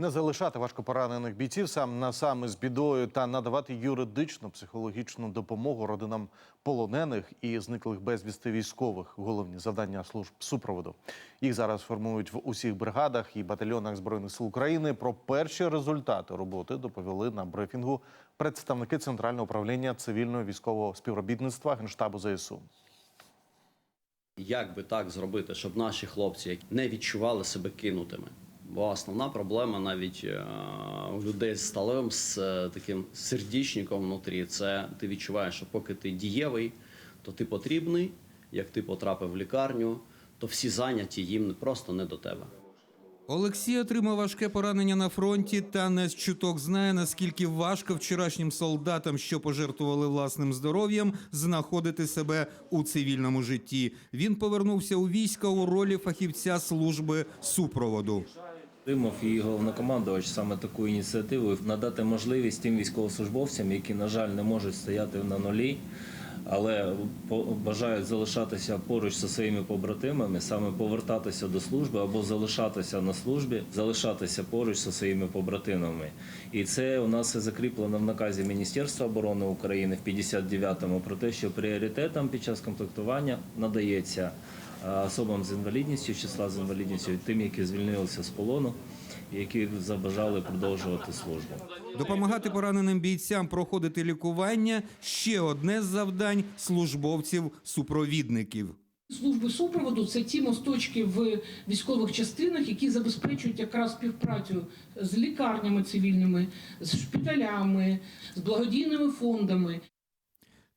Не залишати важкопоранених бійців сам на сам із бідою та надавати юридичну психологічну допомогу родинам полонених і зниклих безвісти військових. Головні завдання служб супроводу. Їх зараз формують в усіх бригадах і батальйонах збройних сил України. Про перші результати роботи доповіли на брифінгу представники центрального управління цивільного військового співробітництва генштабу ЗСУ. Як би так зробити, щоб наші хлопці не відчували себе кинутими? Бо основна проблема навіть е, у людей з сталевим з е, таким сердічником внутрі, це ти відчуваєш, що поки ти дієвий, то ти потрібний. Як ти потрапив в лікарню, то всі зайняті їм просто не до тебе. Олексій отримав важке поранення на фронті та не з чуток знає, наскільки важко вчорашнім солдатам, що пожертвували власним здоров'ям, знаходити себе у цивільному житті. Він повернувся у війська у ролі фахівця служби супроводу. Димов і головнокомандувач саме таку ініціативу надати можливість тим військовослужбовцям, які, на жаль, не можуть стояти на нулі, але бажають залишатися поруч зі своїми побратимами, саме повертатися до служби або залишатися на службі, залишатися поруч зі своїми побратимами. І це у нас закріплено в наказі Міністерства оборони України в 59-му про те, що пріоритетом під час комплектування надається особам з інвалідністю, числа з інвалідністю, тим, які звільнилися з полону, які забажали продовжувати службу. Допомагати пораненим бійцям проходити лікування ще одне з завдань службовців-супровідників. Служби супроводу це ті мосточки в військових частинах, які забезпечують якраз співпрацю з лікарнями цивільними, з шпиталями, з благодійними фондами.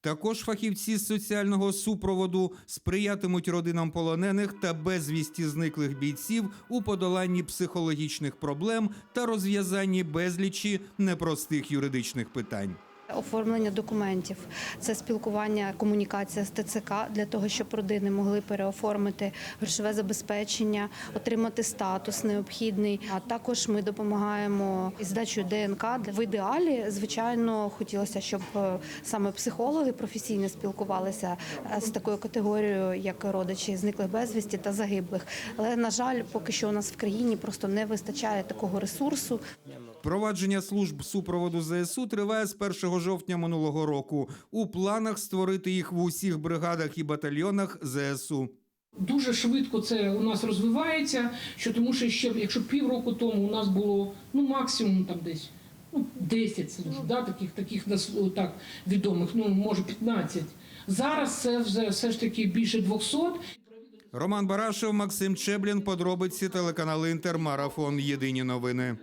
Також фахівці з соціального супроводу сприятимуть родинам полонених та безвісті зниклих бійців у подоланні психологічних проблем та розв'язанні безлічі непростих юридичних питань. Оформлення документів, це спілкування, комунікація з ТЦК для того, щоб родини могли переоформити грошове забезпечення, отримати статус необхідний. А також ми допомагаємо із здачею ДНК. В ідеалі, звичайно, хотілося, щоб е, саме психологи професійно спілкувалися е, з такою категорією, як родичі зниклих безвісті та загиблих. Але на жаль, поки що у нас в країні просто не вистачає такого ресурсу. Провадження служб супроводу ЗСУ триває з 1 жовтня минулого року. У планах створити їх в усіх бригадах і батальйонах ЗСУ. Дуже швидко це у нас розвивається, що тому що ще якщо півроку тому у нас було ну максимум там десь ну 10 служб, да, таких таких нас так відомих, ну може 15. Зараз це вже все ж таки більше 200. Роман Барашев, Максим Чеблін. Подробиці телеканал Інтер. Марафон. Єдині новини.